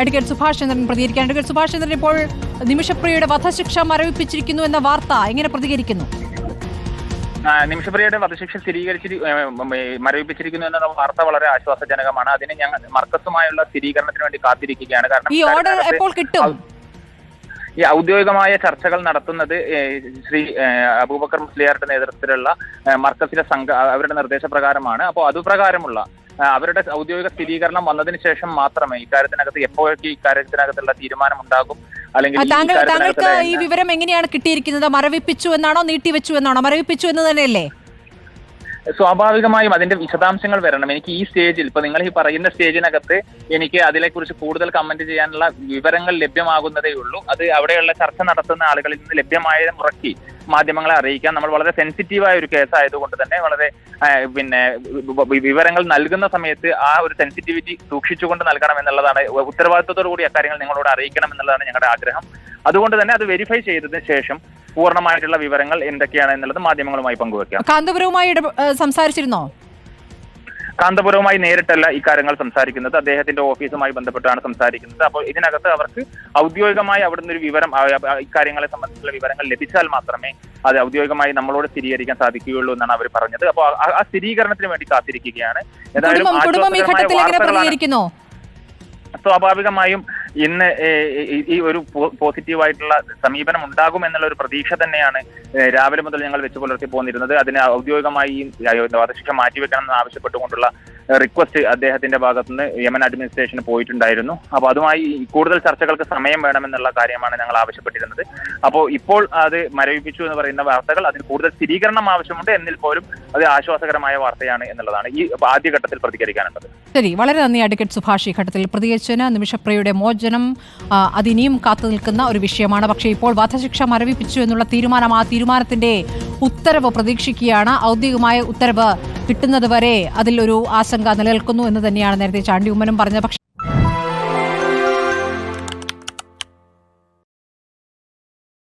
Advocate Subhash ചന്ദ്രൻ പ്രതികരിക്കാൻ advocate Subhash ചന്ദ്രൻ ഇപ്പോൾ നിമിഷപ്രിയയുടെ വധശിക്ഷ മരവിപ്പിച്ചിരിക്കുന്നു എന്ന വാർത്ത എങ്ങനെ പ്രതികരിക്കുന്നു? നിമിഷപ്രിയയുടെ വധശിക്ഷ സ്ഥിരീകരിച്ചിരി ഏ, മരവിപ്പിച്ചിരിക്കുന്നു എന്ന വാർത്ത വളരെ ആശ്വാസജനകമാണ്. അതിന് ഞങ്ങൾ മർക്കസുമായുള്ള സ്ഥിരീകരണത്തിന് വേണ്ടി കാത്തിരിക്കുകയാണ്. കാരണം ഈ ഓർഡർ എപ്പോൾ കിട്ടും? ഈ ഔദ്യോഗികമായ ചർച്ചകൾ നടത്തുന്നത് ശ്രീ അബൂബക്കർ മുസ്ലിയാരുടെ നേതൃത്വത്തിലുള്ള മർക്കസിലെ സംഘ അവരുടെ നിർദ്ദേശപ്രകാരമാണ്. അപ്പോൾ അതുപ്രകാരമുള്ള അവരുടെ ഔദ്യോഗിക സ്ഥിരീകരണം വന്നതിന് ശേഷം മാത്രമേ ഇക്കാര്യത്തിനകത്ത് എപ്പോഴൊക്കെ ഇക്കാര്യത്തിനകത്തുള്ള തീരുമാനം ഉണ്ടാകും അല്ലെങ്കിൽ താങ്കൾക്ക് ഈ വിവരം എങ്ങനെയാണ് കിട്ടിയിരിക്കുന്നത്? മരവിപ്പിച്ചു എന്നാണോ നീട്ടിവെച്ചു എന്നാണോ? മരവിപ്പിച്ചു എന്ന് തന്നെയല്ലേ? സ്വാഭാവികമായും അതിന്റെ വിശദാംശങ്ങൾ വരണം. എനിക്ക് ഈ സ്റ്റേജിൽ ഇപ്പൊ നിങ്ങൾ ഈ പറയുന്ന സ്റ്റേജിനകത്ത് എനിക്ക് അതിനെക്കുറിച്ച് കൂടുതൽ കമന്റ് ചെയ്യാനുള്ള വിവരങ്ങൾ ലഭ്യമാകുന്നതേ ഉള്ളൂ. അത് അവിടെയുള്ള ചർച്ച നടത്തുന്ന ആളുകളിൽ നിന്ന് ലഭ്യമായ മുറക്കി മാധ്യമങ്ങളെ അറിയിക്കാൻ നമ്മൾ വളരെ സെൻസിറ്റീവായ ഒരു കേസ് ആയതുകൊണ്ട് തന്നെ വളരെ പിന്നെ വിവരങ്ങൾ നൽകുന്ന സമയത്ത് ആ ഒരു സെൻസിറ്റിവിറ്റി സൂക്ഷിച്ചുകൊണ്ട് നൽകണം എന്നുള്ളതാണ് ഉത്തരവാദിത്വത്തോടു കൂടി അക്കാര്യങ്ങൾ നിങ്ങളോട് അറിയിക്കണം എന്നുള്ളതാണ് ഞങ്ങളുടെ ആഗ്രഹം. അതുകൊണ്ട് തന്നെ അത് വെരിഫൈ ചെയ്തതിന് ശേഷം പൂർണമായിട്ടുള്ള വിവരങ്ങൾ എന്തൊക്കെയാണ് എന്നുള്ളത് മാധ്യമങ്ങളുമായി പങ്കുവെക്കാം. കാന്തപുരവുമായി സംസാരിച്ചിരുന്നോ? കാന്തപുരവുമായി നേരിട്ടല്ല ഇക്കാര്യങ്ങൾ സംസാരിക്കുന്നത്. അദ്ദേഹത്തിന്റെ ഓഫീസുമായി ബന്ധപ്പെട്ടാണ് സംസാരിക്കുന്നത്. അപ്പോൾ ഇതിനകത്ത് അവർക്ക് ഔദ്യോഗികമായി അവിടുന്ന് ഒരു വിവരം ഇക്കാര്യങ്ങളെ സംബന്ധിച്ചുള്ള വിവരങ്ങൾ ലഭിച്ചാൽ മാത്രമേ അത് ഔദ്യോഗികമായി നമ്മളോട് സ്ഥിരീകരിക്കാൻ സാധിക്കുകയുള്ളൂ എന്നാണ് അവർ പറഞ്ഞത്. അപ്പോൾ ആ- സ്ഥിരീകരണത്തിന് വേണ്ടി കാത്തിരിക്കുകയാണ്. ഏതായാലും സ്വാഭാവികമായും ഇന്ന് ഈ- ഒരു പോസിറ്റീവായിട്ടുള്ള സമീപനം ഉണ്ടാകും എന്നുള്ള ഒരു പ്രതീക്ഷ തന്നെയാണ് രാവിലെ മുതൽ ഞങ്ങൾ വെച്ച് പുലർത്തി പോന്നിരുന്നത്. അതിന് ഔദ്യോഗികമായി വധശിക്ഷ മാറ്റിവെക്കണം എന്ന് ആവശ്യപ്പെട്ടുകൊണ്ടുള്ള റിക്വസ്റ്റ് അദ്ദേഹത്തിന്റെ ഭാഗത്തുനിന്ന് യമൻ അഡ്മിനിസ്ട്രേഷന് പോയിട്ടുണ്ടായിരുന്നു. അപ്പോൾ അതുമായി കൂടുതൽ ചർച്ചകൾക്ക് സമയം വേണമെന്നുള്ള കാര്യമാണ് ഞങ്ങൾ ആവശ്യപ്പെട്ടിരുന്നത്. അപ്പോൾ ഇപ്പോൾ അത് മരവിപ്പിച്ചു എന്ന് പറയുന്ന വാർത്തകൾ അതിൽ കൂടുതൽ സ്ഥിരീകരണം ആവശ്യമുണ്ട് എന്നിൽ പോലും അത് ആശ്വാസകരമായ വാർത്തയാണ് എന്നുള്ളതാണ് ഈ ആദ്യഘട്ടത്തിൽ പ്രതികരിക്കാനുള്ളത്. ശരി വളരെ നന്ദി അഡ്വക്കേറ്റ് സുഭാഷ്. ഈ ഘട്ടത്തിൽ പ്രതികരിച്ചതിന് നിമിഷപ്രിയയുടെ മോചനം അതിനിയും കാത്തു നിൽക്കുന്ന ഒരു വിഷയമാണ്. പക്ഷേ ഇപ്പോൾ വധശിക്ഷ മരവിപ്പിച്ചു എന്നുള്ള തീരുമാനം ആ തീരുമാനത്തിന്റെ ഉത്തരവ് പ്രതീക്ഷിക്കുകയാണ്. ഔദ്യോഗികമായ ഉത്തരവ് കിട്ടുന്നത് വരെ അതിലൊരു ആശങ്ക നിലനിൽക്കുന്നു എന്ന് തന്നെയാണ് നേരത്തെ ചാണ്ടി ഉമ്മനും പറഞ്ഞത്. പക്ഷേ